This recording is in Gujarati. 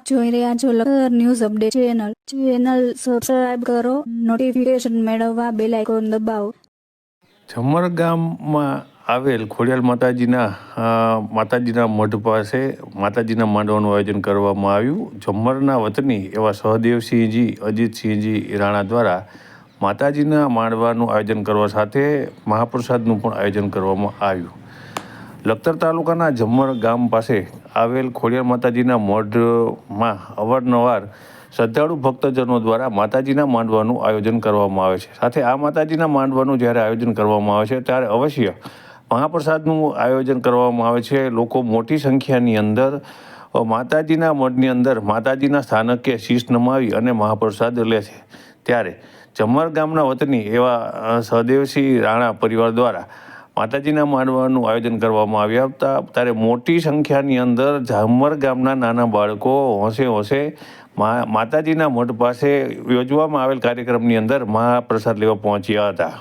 આપ જોઈ રહ્યા છો Lakhtar news update channel. Channel subscribe કરો નોટિફિકેશન મેળવવા બેલ આઇકોન દબાવો. જમર ગામમાં આવેલ ખોડિયાલ માતાજીના માતાજીના મઢ પાસે માતાજીના માંડવાનું આયોજન કરવામાં આવ્યું. જમરના વતની એવા સહદેવસિંહજી, અજીતસિંહજી રાણા દ્વારા માતાજીના માંડવાનું આયોજન કરવા સાથે મહાપ્રસાદનું પણ આયોજન કરવામાં આવ્યું. લખતર તાલુકાના જમ્મર ગામ પાસે આવેલ ખોડિયાર માતાજીના મઢમાં અવારનવાર શ્રદ્ધાળુ ભક્તજનો દ્વારા માતાજીના માંડવાનું આયોજન કરવામાં આવે છે. સાથે આ માતાજીના માંડવાનું જ્યારે આયોજન કરવામાં આવે છે, ત્યારે અવશ્ય મહાપ્રસાદનું આયોજન કરવામાં આવે છે. લોકો મોટી સંખ્યાની અંદર માતાજીના મઢની અંદર માતાજીના સ્થાનકે શીશ નમાવી અને મહાપ્રસાદ લે છે. ત્યારે જમર ગામના વતની એવા સહદેવસિંહ રાણા પરિવાર દ્વારા માતાજીના માંડવાનું આયોજન કરવામાં આવ્યા હતા. ત્યારે મોટી સંખ્યાની અંદર ઝામર ગામના નાના બાળકો હોંશે હોંશે માતાજીના મઠ પાસે યોજવામાં આવેલ કાર્યક્રમની અંદર મહાપ્રસાદ લેવા પહોંચ્યા હતા.